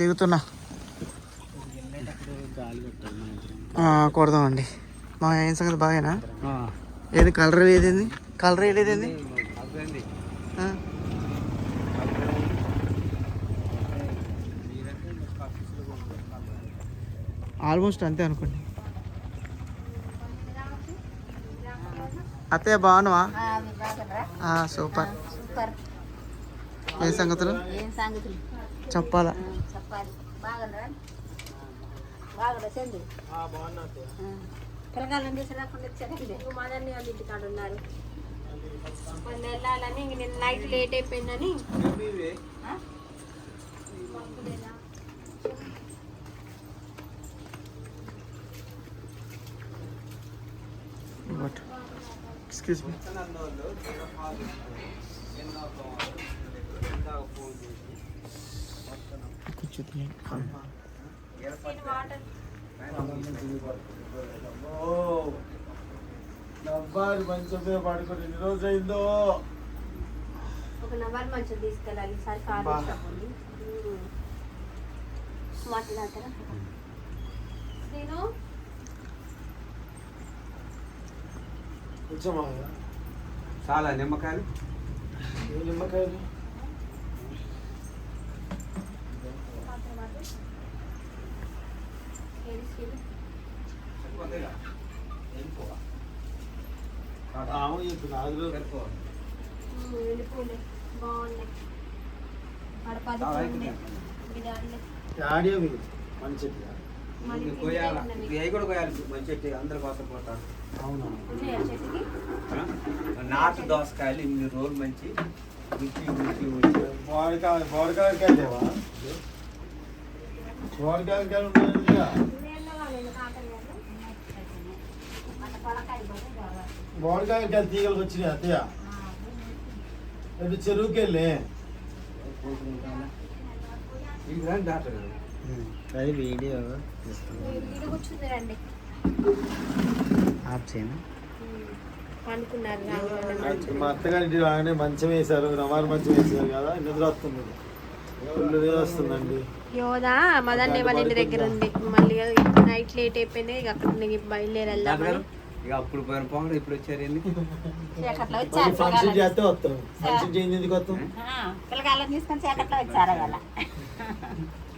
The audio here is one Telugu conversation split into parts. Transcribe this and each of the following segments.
దిగుతున్నా. కొడదామండి. మా ఏం సంగతి బాగానా ఏది కలర్ ఏదేంది కలర్ ఏదేంది ఆల్మోస్ట్ అంతే అనుకోండి. అత్తయ్య బాగున్నావా? ఆ, సూపర్. సూపర్. ఏ సంగతులు? చెప్పాలా? ఉన్నారు. నైట్ లేట్ అయిపోయిందని. Excuse me. డబ్బాలు మంచమే పడుకొని ఎన్ని రోజు అయిందో ఒక నెంబర్ మంచిగా తీసుకెళ్ళాలి. ఈసారి కార్. మాట్లాడతారా? నేను కొంచెమా చాలా నిమ్మకాయలు. నిమ్మకాయలు. అవును చెప్పు నాలుగు రోజులు. ఉమ్, వెళ్ళిపోలే బాగున్నాయి ఆడ పది అవి కూడా కోయాలి మంచి చెట్టు అందరు కోసం పోతారు అవునా? ఉన్నాయా చెట్టుకి? ఆ? నాటు దోసకాయలు ఇన్ని రోజులు మంచి రుచి రుచి బోడకాయ లేవా. బోడకాయలు తీగలు వచ్చినాయి అత్తయ్య. ఎటు చెరువుకి వెళ్ళి డాక్టర్ అది వీడియో వీడు కూర్చుంది రండి ఆఫ్ చేయను? మా అత్తగారింటి రాగానే మంచం వేశారు రవాణా మంచం వేశారు కదా నిద్ర వస్తుంది. ఫుల్ నిద్ర వస్తుందండి. యోదా మదన్ వాళ్ళ ఇంటి దగ్గర ఉంది. మళ్ళీ నైట్ లేట్ అయిపోయింది ఇక అక్కడ నుండి బయలుదేరి ఇక అప్పుడు పోయిన పోంగ ఇప్పుడు వచ్చారు ఫంక్షన్ చేస్తే వస్తాం. ఫంక్షన్ చేయింది ఎందుకు వస్తాం పిల్లగాళ్ళని తీసుకొని చీకట్లో వచ్చారు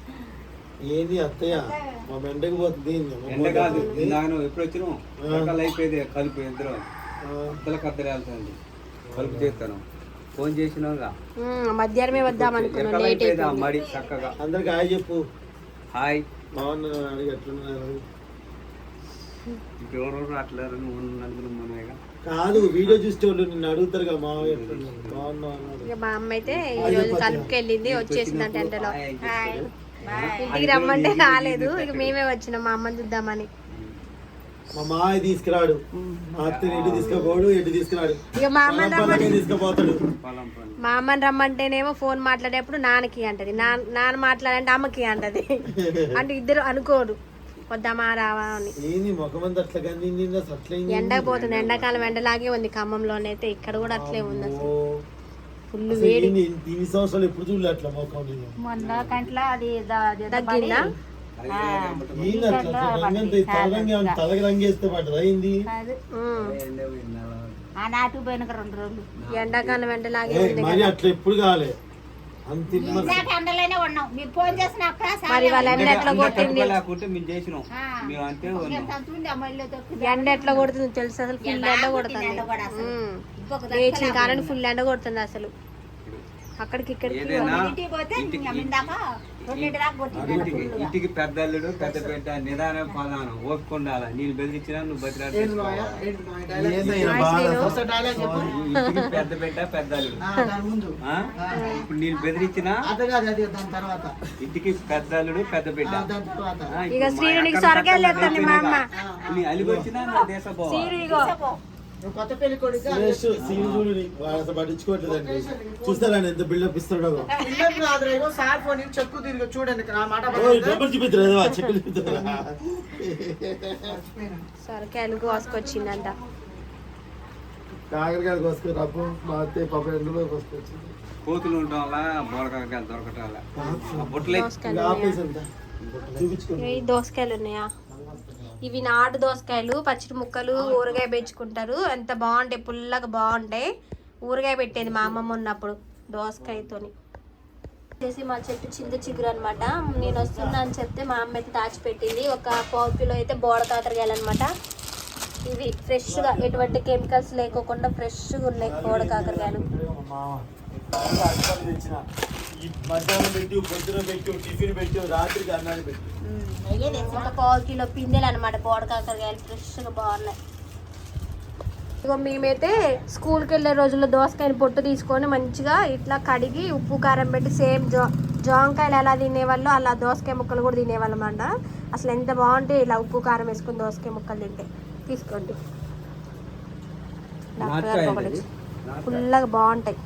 ఏది అత్తయ్య? మా మెండకి పోతుంది ఎండ కాదు పోతుంది. ఇందాక నువ్వు ఎప్పుడు వచ్చినావు రకాలు అయిపోయింది కలుపు ఇద్దరు. ఇద్దరు కద్దరు వెళ్తుంది కలుపు చేస్తాను. ఫోన్ చేసినావుగా? మధ్యాహ్నమే వద్దాం లేట్ అయిపోయింది మడి చక్కగా? అందరికి హాయ్ చెప్పు. హాయ్. బాగున్నారు? అడిగి ఎట్లున్నారు? అట్లా నువ్వు నలుగురు మనమేగా. కాదు వీడియో చూసేవాళ్ళు నిన్ను అడుగుతారు కదా బాగున్నావు? మా అమ్మ అయితే ఈ రోజు కలుపుకి వెళ్ళింది వచ్చేసిందంట ఎండలో. ఇంటికి రమ్మంటే రాలేదు. ఇక మేమే వచ్చినాం మా అమ్మని చూద్దామని. మా మామయ్య తీసుకురాడు. మా ఎటు తీసుకుపోడు ఎటు తీసుకురాడు. ఇక మా అమ్మని రమ్మంటే పొలమే తీసుకుపోతాడు. మా అమ్మని రమ్మంటేనేమో ఫోన్ మాట్లాడేప్పుడు నాన్నకి అంటది. నాన్న నాన్న మాట్లాడంటే అమ్మకి అంటది. అంటే ఇద్దరు అనుకోరు. వద్దామా రావా అని. ఎండకు పోతుంది. ఎండాకాలం ఎండలాగే ఉంది ఖమ్మంలోనైతే. ఇక్కడ కూడా అట్లే ఉంది అసలు. ఫుల్ వేడి. సంవత్సరాలు ఎప్పుడు చూడలే అట్లా ముఖం నేను మొన్న కంట్లో అది తగ్గిందా? పోయిన రెండు రోజులు. ఎండాకాలం మరి కదా. అట్లా ఎప్పుడు కాలే? ఉన్నాం. మీరు ఫోన్ చేసినాం ఎండ ఎట్లా కొడుతుంది? తెలుసు అసలు? ఫుల్ ఎండ కొడుతుంది. లేచిన కానీ ఫుల్ ఎండ కొడుతుంది అసలు. అక్కడికి ఇంటికి ఇంటికి పెద్ద అల్లుడు పెద్ద పెద్ద నిదానం పదానం ఓపిక ఉండాలి? నేను బెదిరించినా నువ్వు బతిరాడు ఇంటికి పెద్ద బిడ్డ పెద్ద? ఇప్పుడు నేను బెదిరించినా? ఇంటికి పెద్ద అల్లుడు పెద్ద బిడ్డ. ఆ, ఇప్పుడు ఇక మా శ్రీనునికి అక్క సొరకాయలు అక్క ఎత్తండి మా అమ్మ. నీ అలిగి వచ్చినా నా దేశ సురేష్ సీన్ చూడు అసలు పట్టించుకోవట్లేదండి. చూస్తారండి ఎంత బిల్డప్ ఇస్తాడో? చెక్కు తిరిగి చూడండి నా మాట ఓ, డబ్బులు చూపిద్దరు చెక్కులు చూపిద్దరా. సొరకాయలు కోసుకొచ్చిందంట కాకరకాయలు కోసుకొని రప్పు మా అత్తయ్య పాప ఎండులో కోసుకొచ్చింది. కోతులు ఉండటం వల్ల దొరకటం బుట్టలే చూపించుకో. దోసకాయలు ఉన్నాయా? ఇవి నాటు దోసకాయలు పచ్చడి ముక్కలు ఊరగాయ పెంచుకుంటారు. ఎంత బాగుంటాయి పుల్లగా బాగుంటాయి. ఊరగాయ పెట్టేది మా అమ్మమ్మ ఉన్నప్పుడు దోసకాయతోని. వచ్చేసి మా చెట్టు చింత చిగురు అనమాట నేను వస్తున్నా అని చెప్తే మా అమ్మ అయితే దాచిపెట్టింది ఒక పావు కిలో అయితే బోడ కాకరకాయలు అనమాట ఇవి ఫ్రెష్గా ఎటువంటి కెమికల్స్ లేకోకుండా ఫ్రెష్గా ఉన్నాయి బోడ కాకరకాయలు. అటుపల్లి తెచ్చిన ఈ మధ్యాహ్నం పెట్టి పొద్దున పెట్టి టిఫిన్ పెట్టి రాత్రికి అన్నాన్ని పెట్టి పావు కిలో పిందెలు అనమాట బోడ కాకరకాయలు ఫ్రెష్గా బాగున్నాయి. ఇగో మేమైతే స్కూల్కి వెళ్ళే రోజుల్లో దోసకాయని పొట్టు తీసుకొని మంచిగా ఇట్లా కడిగి ఉప్పు కారం పెట్టి సేమ్ జో జాంకాయలు ఎలా తినేవాళ్ళు అలా దోసకాయ ముక్కలు కూడా తినేవాళ్ళం అంట అసలు ఎంత బాగుంటాయి ఇలా ఉప్పు కారం వేసుకొని దోసకాయ ముక్కలు తింటే. తీసుకోండి. డాక్టర్ ఫుల్గా బాగుంటాయి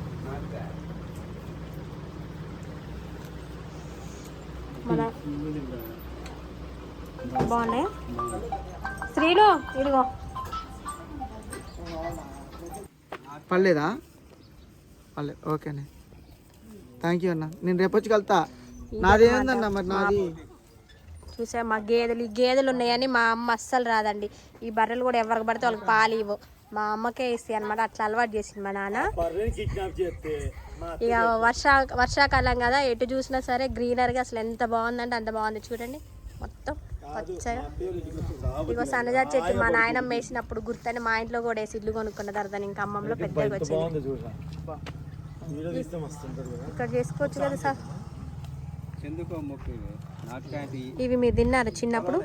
మన బాగున్నాయి. శ్రీను ఇదిగో. పర్లేదా? పర్లేదు ఓకేనే థ్యాంక్ యూ అన్న. నేను రేపు వచ్చి కలుతా. నాది ఏందన్న మరి నాది? చూసా మా గేదెలు ఈ గేదెలు ఉన్నాయని మా అమ్మ అస్సలు రాదండి. ఈ బర్రెలు కూడా ఎవరికి పడితే వాళ్ళకి పాలు ఇవ్వు. మా అమ్మకే ఇస్తాయి అనమాట అట్లా అలవాటు చేసింది మా నాన్న. ఇక వర్షా వర్షాకాలం కదా ఎటు చూసినా సరే గ్రీనరీగా అసలు ఎంత బాగుందంటే అంత బాగుంది. చూడండి మొత్తం. పచ్చగా ఇగో సన్నజాతి చెట్టు మా నాయనమ్మ వేసినప్పుడు గుర్తని మా ఇంట్లో కూడా వేసి ఇల్లు కొనుక్కున్న తర్వాత ఇంకా అమ్మంలో పెద్దగా వచ్చింది. ఇక్కడ చేసుకోవచ్చు కదా సార్. ఇవి. మీరు తిన్నారు చిన్నప్పుడు?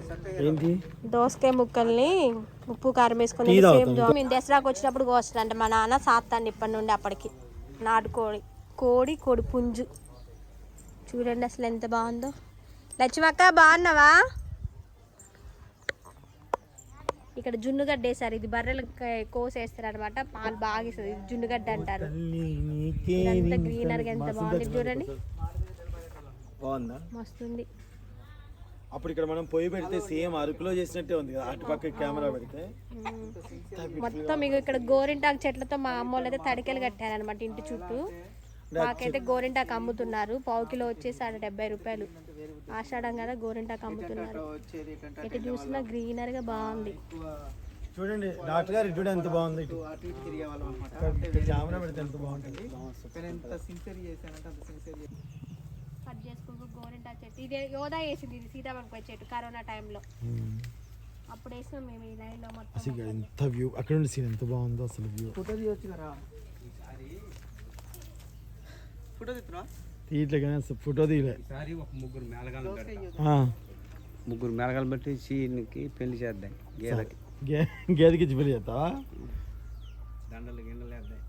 ఏంటి? దోసకాయ ముక్కల్ని ఉప్పు కారం వేసుకొని సేమ్ మేము దసరాకు వచ్చినప్పుడు కోస్తుందంట మా నాన్న సాత్తాన్ని ఇప్పటి నుండి అప్పటికి. నాటుకోడి కోడి కోడి పుంజు. చూడండి అసలు ఎంత బాగుందో. లక్ష్మక్క బాగున్నావా? ఇక్కడ జున్నుగడ్డ వేసారు ఇది బర్రెలు కోసేస్తారు అనమాట పాలు బాగా ఇస్తుంది జున్నుగడ్డ అంటారు. ఇదంతా గ్రీనర్గా ఎంత బాగుంది చూడండి. బాగుందా? మస్తుంది అప్పుడు ఇక్కడ మనం పొయ్యి పెడితే సేమ్ అరకులో చేసినట్టే ఉంది కదా. అటు పక్క కెమెరా పెడితే. మొత్తం ఇక్కడ గోరింటాకు చెట్లతో మా అమ్మ వాళ్ళు అయితే తడికెలు కట్టారనమాట ఇంటి చుట్టూ. మాకైతే గోరింటాకు అమ్ముతున్నారు. పావు కిలో వచ్చేసి ఆడ డెబ్బై రూపాయలు. ఆషాఢం కదా గోరింటాకు అమ్ముతున్నారు. ఎటు చూసినా గ్రీనర్గా బాగుంది. చూడండి డాక్టర్ గారు ఇటు ఎంత బాగుంది ఇటు. కెమెరా పెడితే ఎంత బాగుంటుంది. కట్ చేసుకుంటూ గోరింటాకు చెట్టు ఇది యోధా వేసింది ఇది సీతామణిపై చెట్టు కరోనా టైంలో. అప్పుడు వేసినాం మేము ఈ లైన్లో మొత్తం ఎంత వ్యూ అక్కడ సీన్ ఎంత బాగుందో అసలు వ్యూ ఫోటో తీయొచ్చు కదా. ఫోటో తీస్తున్నా తీయట్లే కానీ అసలు ఫోటో తీయలే. ఈసారి ఒక ముగ్గురు మేళగాలు పెడతాం. ఆ, ముగ్గురు మేళగాలు పెట్టి చీనికి పెళ్ళి చేద్దాం గేదకి. గే గేదెకి ఇచ్చి పెళ్ళి చేస్తావా? దండలు గిండలు వేద్దాం.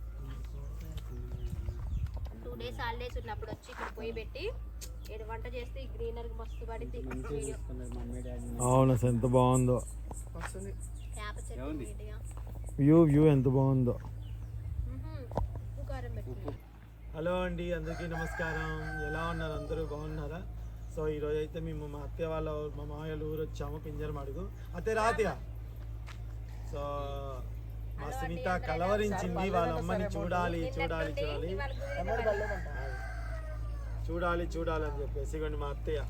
టూ డేస్ హాలిడేస్ ఉన్నప్పుడు వచ్చి ఇక్కడ పోయి పెట్టి ఏడు వంట చేస్తే ఈ గ్రీనర్ మస్తు అవును అసలు ఎంత బాగుందో. వేప చెట్టు నీట్గా. వ్యూ వ్యూ ఎంత బాగుందో. ఉప్పు కారం హలో అండి అందరికీ నమస్కారం. ఎలా ఉన్నారు అందరూ? బాగున్నారా? సో ఈరోజు అయితే మేము మా అత్తయ్య వాళ్ళ మా మామయ్య ఊరు వచ్చాము పింజరం అడుగు. అత్తయ్య రాతియా సో మా సునీత కలవరించింది వాళ్ళ అమ్మని చూడాలి చూడాలి చూడాలి. చూడాలి చూడాలి అని చెప్పేసి మా అత్తయ్య.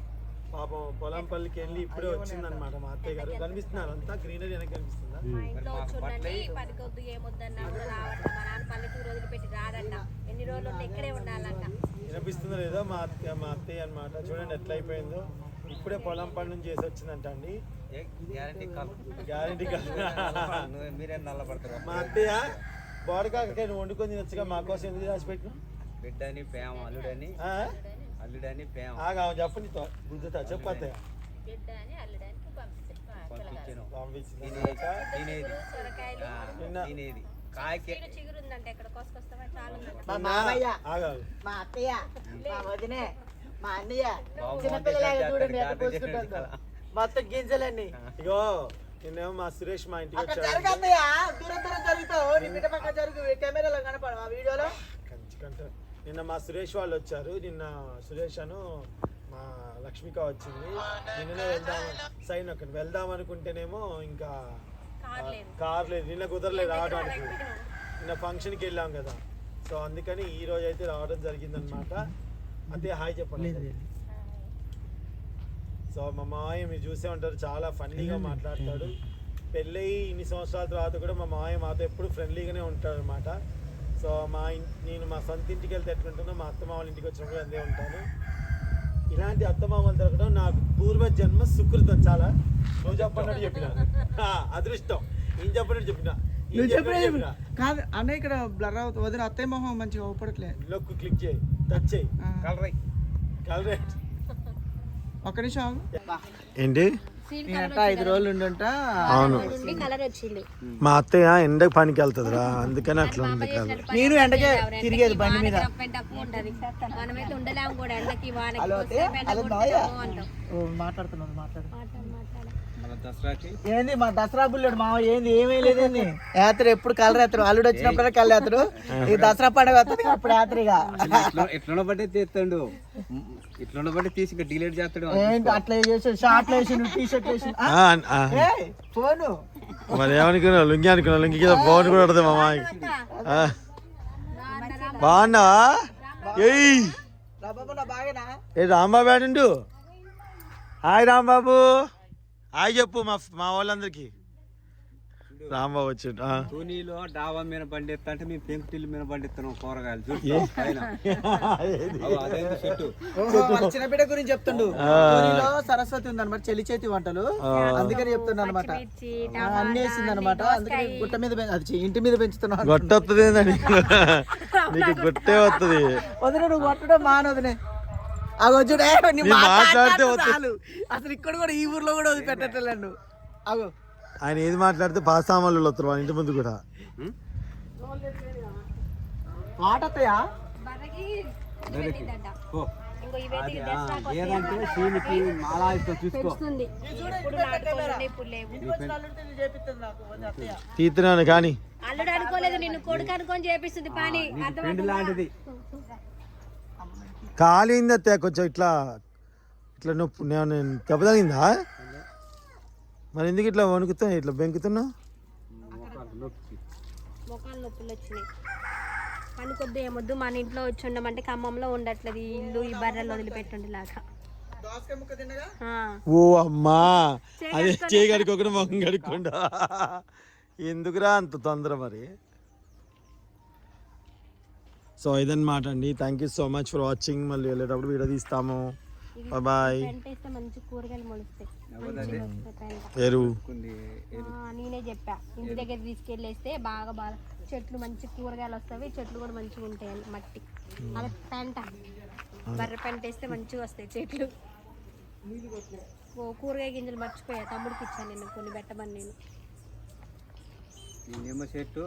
పాపం పొలం పల్లికి వెళ్ళి ఇప్పుడే వచ్చిందనమాట మా అత్తయ్య గారు. కనిపిస్తున్నారు అంతా? గ్రీనరీ వెనక కనిపిస్తుందా? మా ఇంట్లో చూడండి పనికొద్దు ఏమొద్దన్నా కూడా రావట్ల మా నాన్న పల్లెటూరు వదిలిపెట్టి రాడంట ఎన్ని రోజులు ఉంటే ఇక్కడే ఉండాలంట. వినిపిస్తుందో లేదో మా అత్తయ్య మా అత్తయ్య అనమాట చూడండి ఎట్లా అయిపోయిందో. ఇప్పుడే పొలం పని నుంచి చేసి వచ్చిందంట అండి. గ్యారంటీ కాదు గ్యారంటీ నువ్వు మీరే నల్లబడతారు. మా అత్తయ్య బోడకాకరకాయ నువ్వు వండుకొని తినొచ్చుగా మా కోసం ఎందుకు రాసి పెట్టిన బిడ్డని ప్రేమ అల్లుడని. అల్లుడని ప్రేమ. ఆగా చెప్పు నీతో. గుద్దుతా చెప్పు అత్తయ్య. పంపించాను. తినేది తినేది. కాయకి మా మామయ్య. ఆగాలి మా అత్తయ్య. మా వదినే. మా అన్నయ్య. బాబు చిన్నపిల్లలాగా వంట చూడండి చేస్తాడు, ఎట్లా పోసుకుంటుందో కదా. మొత్తం గింజలన్నీ. ఇగో నిన్నేమో మా సురేష్ మా ఇంటికి అక్కడ వచ్చాడు. జరుగు అత్తయ్య దూరం దూరం జరుగుతావు. నీ బిడ్డ పక్క జరుగు. కెమెరాలో కనపడు ఆ వీడియోలో? కంచి కంట. నిన్న మా సురేష్ వాళ్ళు వచ్చారు. నిన్న సురేష్ అను మా లక్ష్మిక వచ్చింది. నిన్ననే వెళ్దాం సైన్ అక్కడ వెళ్దాం అనుకుంటేనేమో ఇంకా కార్ లేదు. కార్ లేదు. నిన్న కుదరలేదు రావడానికి. నిన్న ఫంక్షన్కి వెళ్ళాం కదా. సో అందుకని ఈ రోజు అయితే రావడం జరిగిందనమాట అదే హాయ్ చెప్పండి. సో మా మామయ్య మీరు చూసే ఉంటారు. చాలా ఫన్నీగా మాట్లాడతాడు. పెళ్ళయి ఇన్ని సంవత్సరాల తర్వాత కూడా మా మామయ్య మాతో ఎప్పుడు ఫ్రెండ్లీగానే ఉంటాడు అనమాట సో మా నేను మా సొంత ఇంటికి వెళ్తే ఎట్లుంటానో మా అత్తమామ వాళ్ళ ఇంటికి వచ్చినప్పుడు అంతే ఉంటాను. ఇలాంటి అత్తమామలు దొరకడం నాకు పూర్వ జన్మ సుకృతం చాలా. నువ్వు చెప్పన్నట్టు చెప్పిన. ఆ, అదృష్టం. నేను చెప్పినట్టు చెప్పిన. నువ్వు చెప్పిన. కాదు అన్న ఇక్కడ బ్లర్ అవుతుంది వదిన అత్తయ్య మొహం మంచిగా ఊపడట్లే లొక్కు క్లిక్ చేయి. టచ్ చేయి. ఆ. కలరేట్ ఒక్క నిమిషం. ఏంటి? ఐదు రోజులు ఉండుంట అవును. నుండి కలర్ వచ్చింది. మా అత్తయ్య ఎండకు పనికి వెళ్తుందిరా అందుకని అట్లా ఉంది కదా. నేను ఎండకే తిరిగేది బండి మీద. ఎండ ఓ, మాట్లాడుతున్నాను మాట్లాడు మాట్లాడు మాట్లాడు మన దసరాకి ఏంది మా దసరా బుల్లెడు మామ ఏంది ఏమీ లేదేంది యాత్ర ఎప్పుడు కలర్ యాత్ర? అల్లుడు వచ్చినప్పుడు కళ్ళ యాత్ర. ఈ దసరా పండుగ వస్తుంది అప్పుడు యాత్రగా ఎట్లా బట్టి తీస్తాడు. ఇట్లా బట్టి తీసి ఇంకా డిలీట్ చేస్తాడు. ఏంటి అట్లా చేసి షార్ట్లు వేసి టీ షర్ట్ వేసి ఫోను. మరి ఏమనుకున్నా లుంగి అనుకున్నా లుంగి కింద ఫోన్ కూడా పడుతుంది మా మామయ్యకి. ఆ. బాగున్నావా? ఏయ్. రాబాబు నా బాగేనా? ఏ రాంబాబు ఆడిండు? హాయ్ రాంబాబు. హాయ్ చెప్పు మా మా వాళ్ళందరికీ. రాంబాబు వచ్చిండు ఆ. ధోనిలో డాబా మీద ఎత్తా అంటే మేము పెంకుటిల్లు మీద బండి ఎత్తున్నాం కూరగాయలు చెట్టు. చిన్న బిడ్డ గురించి చెప్తుండు. సరస్వతి ఉంది అనమాట చెల్లి చేతి వంటలు. అందుకని చెప్తున్నా అనమాట అన్ని వేసింది అనమాట అందుకని గుట్ట మీద అది ఇంటి మీద పెంచుతున్నాను గొట్ట వస్తుంది నీకు గొట్టే వస్తుంది వదిన నువ్వు కొట్టడం మానవదినే. అగో చూడు మాట్లాడితే అసలు ఇక్కడ కూడా ఈ ఊర్లో కూడా వదిలిపెట్టట్లేదు అగో. ఆయన ఏది మాట్లాడితే పాసామాలు వస్తారు వాళ్ళ ఇంటి ముందు కూడా. మాట చూసుకో. కానీ. అల్లుడు అనుకోలేదు నిన్ను కొడుకు అనుకొని చేపిస్తుంది పని. పెండు లాంటిది. కాలింది అత్తయ్య కొంచెం ఇట్లా ఇట్లా నొప్పి నేను దెబ్బ తగిలిందా మరి ఎందుకు ఇట్లా వణుకుతా ఇట్లా బెంకుతున్నావు మొఖాలు నొప్పులు వచ్చినాయి. అనుకొద్దు ఏమొద్దు మన ఇంట్లో వచ్చి ఉండమంటే ఖమ్మంలో ఉండట్లేదు. ఇల్లు ఈ బర్రెలు వదిలిపెట్టుండేలాగా. ఓ అమ్మా! అదే చేయి కడుక్కోకుండా మొహం కడుక్కుండా ఎందుకురా అంత తొందర మరి? సో ఇదన్నమాట అండి. Thank you so much for watching మళ్ళీ వెళ్ళేటప్పుడు వీడియో తీస్తాము. బాయ్. ఎరువు నేనే చెప్పా. ఇంటి దగ్గర తీసుకెళ్ళేస్తే బాగా బాగా చెట్లు మంచి కూరగాయలు వస్తాయి. చెట్లు కూడా మంచిగా ఉంటాయి మట్టి. అదే పెంట. బర్రె పెంట వేస్తే మంచిగా వస్తాయి చెట్లు. ఓ కూరగాయ గింజలు మర్చిపోయా. తమ్ముడికి ఇచ్చాను నేను కొన్ని పెట్టమని నేను. చెట్టు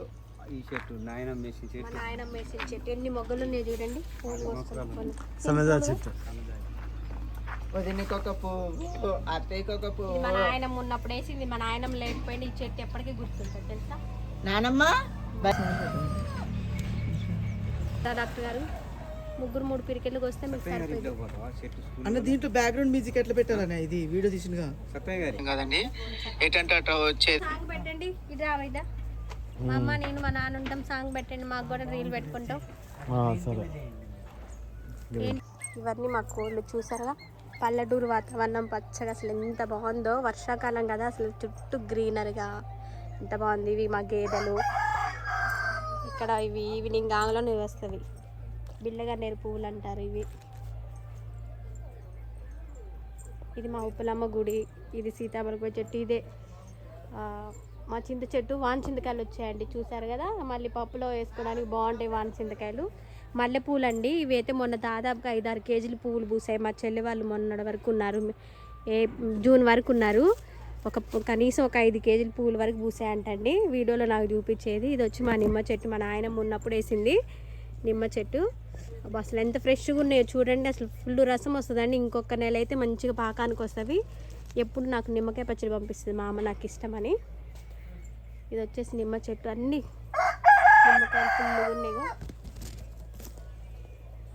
ఈ చెట్టు నాయనం వేసిన మా చెట్టు వేసిన చెట్టు. ఎన్ని మొగ్గలు ఉన్నాయి చూడండి. సన్నజా చెట్టు. వదినకి ఒక పువ్వు అత్తయ్యకి ఒక ఇది పువ్వు మా నాయనమ్మ ఉన్నప్పుడు వేసింది. మా నాయనమ్మ లేకపోయింది ఈ చెట్టు ఎప్పటికీ గుర్తుంటుంది తెలుసా? నానమ్మ? డాక్టర్ గారు ముగ్గురు మూడు పిరికెళ్ళకి వస్తే మీకు సరిపోయింది. అన్న దీంట్లో బ్యాక్గ్రౌండ్ మ్యూజిక్ ఎట్లా పెట్టాలన్న ఇది? వీడియో తీసినగా గారి. కాదండి. ఏంటంటే అట్లా వచ్చేది. సాంగ్ పెట్టండి. ఇది? రావైదా మా అమ్మ నేను మా నాన్న ఉంటాం. సాంగ్ పెట్టండి మాకు కూడా రీల్ పెట్టుకుంటాం. సరే? ఇవన్నీ మా కోళ్ళు చూసారా? పల్లెటూరు వాతావరణం పచ్చగా అసలు ఎంత బాగుందో. వర్షాకాలం కదా అసలు చుట్టూ గ్రీనరీగా ఎంత బాగుంది. ఇవి మా గేదెలు. ఇక్కడ ఇవి ఈవినింగ్ ఆంగ్లో వస్తుంది. బిల్లగన్నేరు పువ్వులు అంటారు ఇవి. ఇది మా ఉప్పలమ్మ గుడి. ఇది సీతామలపై చెట్టు. ఇదే. ఆ, మా చింత చెట్టు వాన్ చింతకాయలు వచ్చాయండి. చూసారు కదా? మళ్ళీ పప్పులో వేసుకోవడానికి బాగుంటాయి వాన్ చింతకాయలు. మల్లె అండి ఇవి అయితే మొన్న దాదాపుగా ఐదారు కేజీలు పువ్వులు పూసాయి. మా చెల్లి వాళ్ళు మొన్నటి వరకు ఉన్నారు. ఏ జూన్ వరకు ఉన్నారు. ఒక కనీసం ఒక ఐదు కేజీలు పువ్వుల వరకు పూసాయంటండి. వీడియోలో నాకు చూపించేది. ఇది వచ్చి మా నిమ్మ చెట్టు. మా నాయనమ్మ ఉన్నప్పుడు వేసింది నిమ్మ చెట్టు. అసలు ఎంత ఫ్రెష్గా ఉన్నాయో చూడండి. అసలు ఫుల్ రసం వస్తుందండి. ఇంకొక నెల అయితే మంచిగా పాకానికి వస్తుంది. ఎప్పుడు నాకు నిమ్మకాయ పచ్చడి పంపిస్తుంది మా అమ్మ నాకు ఇష్టమని. ఇది వచ్చేసి నిమ్మ చెట్టు అన్నీ. నిమ్మకాయలు ఫుల్గా ఉన్నాయి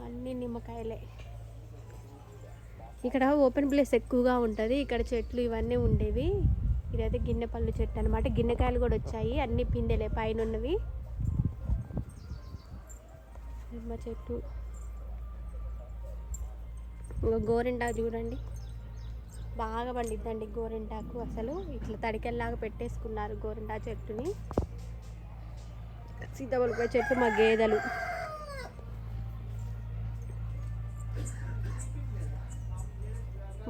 అన్నీ నిమ్మకాయలే. ఇక్కడ ఓపెన్ ప్లేస్ ఎక్కువగా ఉంటుంది. ఇక్కడ చెట్లు ఇవన్నీ ఉండేవి. ఇదైతే గిన్నె పళ్ళు చెట్టు అనమాట గిన్నెకాయలు కూడా వచ్చాయి. అన్ని పిందెలే పైన ఉన్నవి నిమ్మ చెట్టు. ఇంకా గోరింటా చూడండి. బాగా పండిద్దండి గోరింటాకు అసలు. ఇట్లా తడికెల్లాగా పెట్టేసుకున్నారు గోరింటా చెట్టుని. సీతాఫలకాయ చెట్టు మా గేదెలు.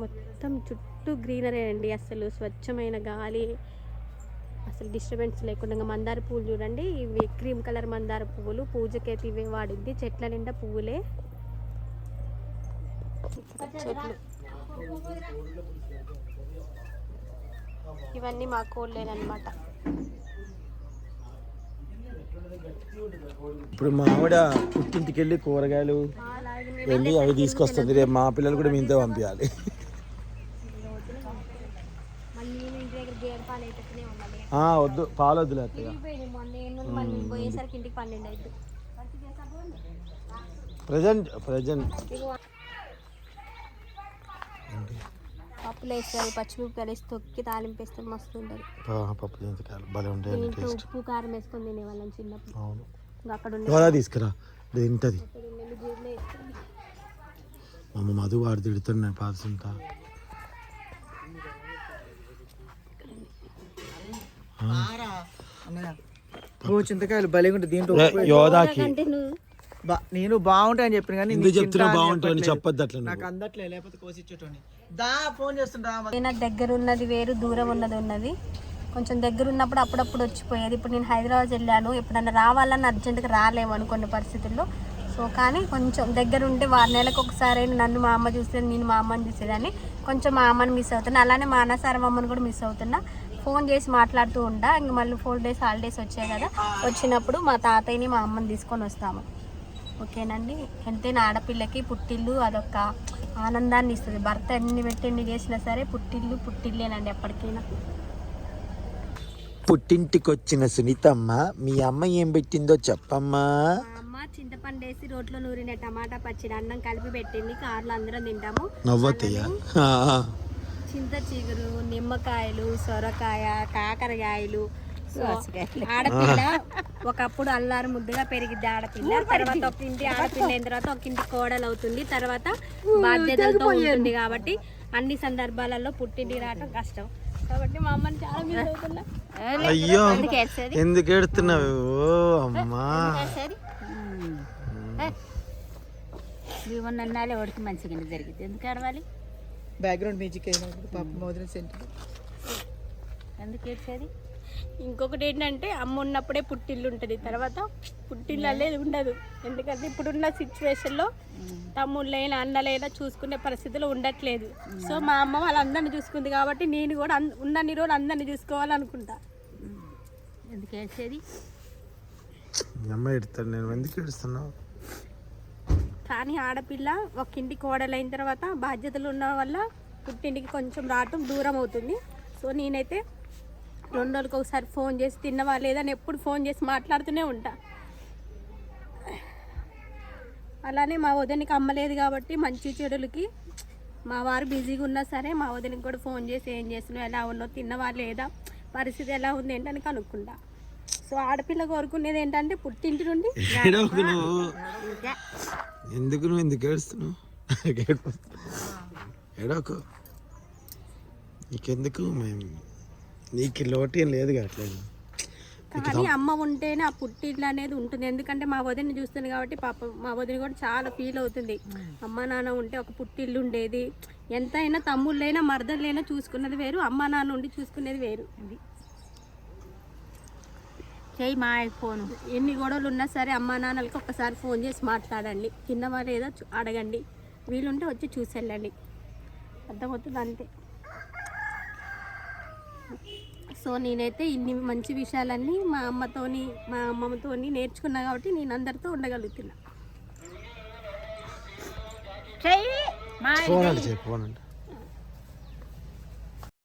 మొత్తం చుట్టూ గ్రీనరీ అండి అసలు. స్వచ్ఛమైన గాలి అసలు డిస్టర్బెన్స్ లేకుండా. మందార పువ్వులు చూడండి. ఇవి క్రీమ్ కలర్ మందార పువ్వులు పూజకైతే ఇవే వాడిద్ది. చెట్ల నిండా పువ్వులే చెట్లు. ఇవన్నీ మా కోళ్ళేనమాట ఇప్పుడు మా ఆవిడ పుట్టింటికి వెళ్ళి కూరగాయలు వెళ్ళి అవి తీసుకొస్తుంది రేపు మా పిల్లలు కూడా మీతో పంపించాలి. వద్దు పాలు వద్దులే అత్తయ్య. వెళ్ళిపోయింది మొన్న ఏంటో మళ్ళీ పోయేసరికి ఇంటికి పన్నెండు అయితే ప్రజెంట్ ప్రజెంట్ పప్పులు వేస్తారు పచ్చిమిరపకాయలు వేసి తొక్కి తాలింపు వేస్తే మస్తు ఉంటుంది పప్పు దించకాయలు భలే ఉంటాయి దీంట్లో టేస్ట్ ఉప్పు కారం వేసుకొని తినేవాళ్ళం చిన్నప్పుడు. అవును. ఇంకా అక్కడ ఉండే తీసుకురా? తింటది. అక్కడ ఉండే వేసుకొని మధు వాడు తిడుతున్నాయి పాదుతుంటా ఓ చింతకాయలు భలేగా ఉంటుంది దీంట్లో యోధాకి. అంటే నువ్వు నేను బాగుంటాయని చెప్పిన కానీ చెప్తున్నా అని చెప్పట్లేదు. చెప్పొద్దు అట్లా నాకు అందట్లే లేకపోతే కోసిచ్చేటోని దా ఫోన్ చేస్తుంటా నాకు దగ్గర ఉన్నది వేరు దూరం ఉన్నది ఉన్నది. కొంచెం దగ్గర ఉన్నప్పుడు అప్పుడప్పుడు వచ్చిపోయేది. ఇప్పుడు నేను హైదరాబాద్ వెళ్ళాను. ఎప్పుడన్నా రావాలని అర్జెంటుగా రాలేము అనుకున్న పరిస్థితుల్లో. సో కానీ కొంచెం దగ్గర ఉంటే వారి నెలకు ఒకసారి నన్ను మా అమ్మ చూసేది నేను మా అమ్మని చూసేదాన్ని. కొంచెం మా అమ్మని మిస్ అవుతున్నా. అలానే మా అన్నసారం అమ్మని కూడా మిస్ అవుతున్నా. ఫోన్ చేసి మాట్లాడుతూ ఉంటా ఇంక మళ్ళీ ఫోర్ డేస్ హాలిడేస్ వచ్చాయి కదా. వచ్చినప్పుడు మా తాతయ్యని మా అమ్మని తీసుకొని వస్తాము. ఓకేనండి. ఎంతైనా ఆడపిల్లకి పుట్టిల్లు అదొక ఆనందాన్ని ఇస్తుంది. భర్త ఎన్ని పెట్టి ఎన్ని చేసినా సరే పుట్టిల్లు పుట్టిల్లేనండి ఎప్పటికైనా. పుట్టింటికి వచ్చిన సునీతమ్మ మీ అమ్మ ఏం పెట్టిందో చెప్పమ్మా. అమ్మ చింతపండు వేసి రోట్లో నూరిన టమాటా పచ్చడి అన్నం కలిపి పెట్టింది. కార్లో అందరం తింటాము. నవ్వతయ్యా? చింత చిగురు నిమ్మకాయలు సొరకాయ కాకరకాయలు ఆడపిల్ల ఒకప్పుడు అల్లారు ముద్దుగా పెరిగిద్ది ఆడపిల్ల. తర్వాత ఒక ఇంటి ఆడపిల్ల అయిన తర్వాత ఒక ఇంటి కోడలు అవుతుంది తర్వాత బాధ్యతలతో ఉంటుంది కాబట్టి అన్ని సందర్భాలలో పుట్టింటి రావటం కష్టం. కాబట్టి మా అమ్మని చాలా మిస్ అవుతున్నా అయ్యో. ఎందుకు ఏడుతున్నావు? ఓ అమ్మా. జీవన్ అన్నాలే వాడికి మంచిగా జరిగింది ఎందుకు ఆడవాలి బ్యాక్గ్రౌండ్ మ్యూజిక్ అయినప్పుడు పాప మోదిన సెంటర్ ఎందుకు ఏడ్చేది? ఇంకొకటి ఏంటంటే అమ్మ ఉన్నప్పుడే పుట్టిల్లు ఉంటుంది తర్వాత పుట్టిల్లు అనేది ఉండదు. ఎందుకంటే ఇప్పుడున్న సిచ్యువేషన్లో తమ్ముళ్ళైనా అన్నలైనా చూసుకునే పరిస్థితిలో ఉండట్లేదు. సో మా అమ్మ వాళ్ళందరిని చూసుకుంది కాబట్టి నేను కూడా ఉన్నన్ని రోజులు అందరిని చూసుకోవాలనుకుంటా. ఎందుకు ఏడ్చేది? మీ అమ్మ ఎడుతాడు నేను ఎందుకు ఏడుస్తున్నావు? కానీ ఆడపిల్ల ఒక ఇంటి కోడలైన తర్వాత బాధ్యతలు ఉన్న వల్ల పుట్టింటికి కొంచెం రావటం దూరం అవుతుంది. సో నేనైతే రెండు రోజులకు ఒకసారి ఫోన్ చేసి తిన్నవా లేదని ఎప్పుడు ఫోన్ చేసి మాట్లాడుతూనే ఉంటా. అలానే మా వదినకి అమ్మలేదు కాబట్టి మంచి చెడులకి మా వారు బిజీగా ఉన్నా సరే మా వదినకి కూడా ఫోన్ చేసి ఏం చేస్తున్నావు ఎలా ఉన్నావు తిన్నవా లేదా పరిస్థితి ఎలా ఉంది ఏంటని కనుక్కుంటా. సో ఆడపిల్ల కోరుకునేది ఏంటంటే పుట్టింటి నుండి ఎందుకు నువ్వు ఎందుకు ఏడుస్తున్నావు. ఏడవకు. నీకెందుకు మేము నీకు లోటు ఏం లేదు అట్లేదు కానీ అమ్మ ఉంటేనే ఆ పుట్టిల్లు అనేది ఉంటుంది. ఎందుకంటే మా వదిన చూస్తుంది కాబట్టి పాప మా వదిన కూడా చాలా ఫీల్ అవుతుంది. అమ్మ నాన్న ఉంటే ఒక పుట్టిల్లు ఉండేది. ఎంతైనా తమ్ముళ్ళైనా మరదలైనా చూసుకున్నది వేరు అమ్మ నాన్న ఉండి చూసుకునేది వేరు. చెయ్యి మా ఫోను. ఎన్ని గొడవలు ఉన్నా సరే అమ్మ నాన్నలకి ఒక్కసారి ఫోన్ చేసి మాట్లాడండి. తిన్నవా లేదా చూ- అడగండి. వీలుంటే వచ్చి చూసి వెళ్ళండి అర్థమవుతుంది అంతే? సో నేనైతే ఇన్ని మంచి విషయాలన్నీ మా అమ్మతోని మా అమ్మమ్మతోని నేర్చుకున్నా కాబట్టి నేను అందరితో ఉండగలుగుతున్నా.